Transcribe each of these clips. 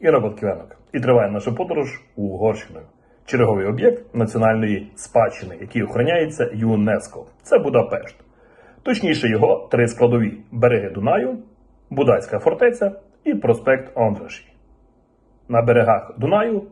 і Роботківенок. І триває наша подорож Угорщиною. Черговий об'єкт національної спадщини, який охороняється ЮНЕСКО. Це Будапешт. Точніше, його три складові: береги Дунаю, Будайська фортеця і проспект Ондраші. На берегах Дунаю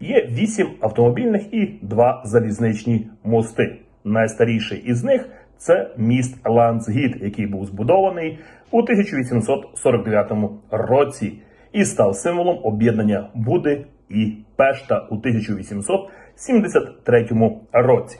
є вісім автомобільних і два залізничні мости. Найстаріший із них це міст Ланцгіт, який був збудований у 1849 році і став символом об'єднання Буди і Пешта у 1873 році.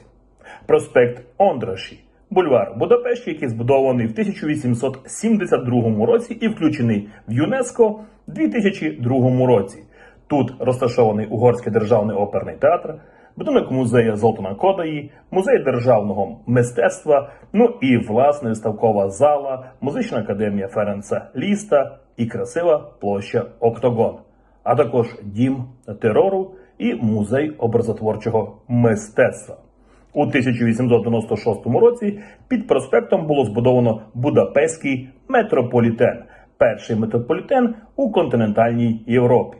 Проспект Ондраші, бульвар Будапешті, який збудований в 1872 році і включений в ЮНЕСКО в 2002 році. Тут розташований Угорський державний оперний театр, будинок музею Золтана Кодаї, музей державного мистецтва, ну і власне виставкова зала, музична академія Ференца Ліста і красива площа Октогон, а також дім терору і музей образотворчого мистецтва. У 1896 році під проспектом було збудовано Будапештський метрополітен, перший метрополітен у континентальній Європі.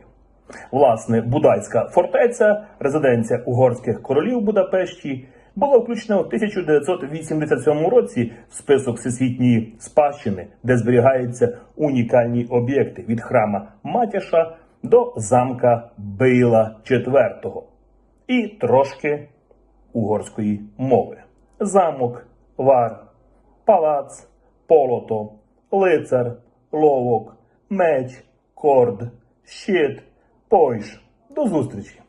Власне, Будайська фортеця, резиденція угорських королів Будапешті, була включена у 1987 році в список всесвітньої спадщини, де зберігаються унікальні об'єкти від храма Матяша до замка Бейла IV. І трошки угорської мови: замок, вар, палац, полото, лицар, ловок, меч, корд, щит, Pois, dos Ustrich.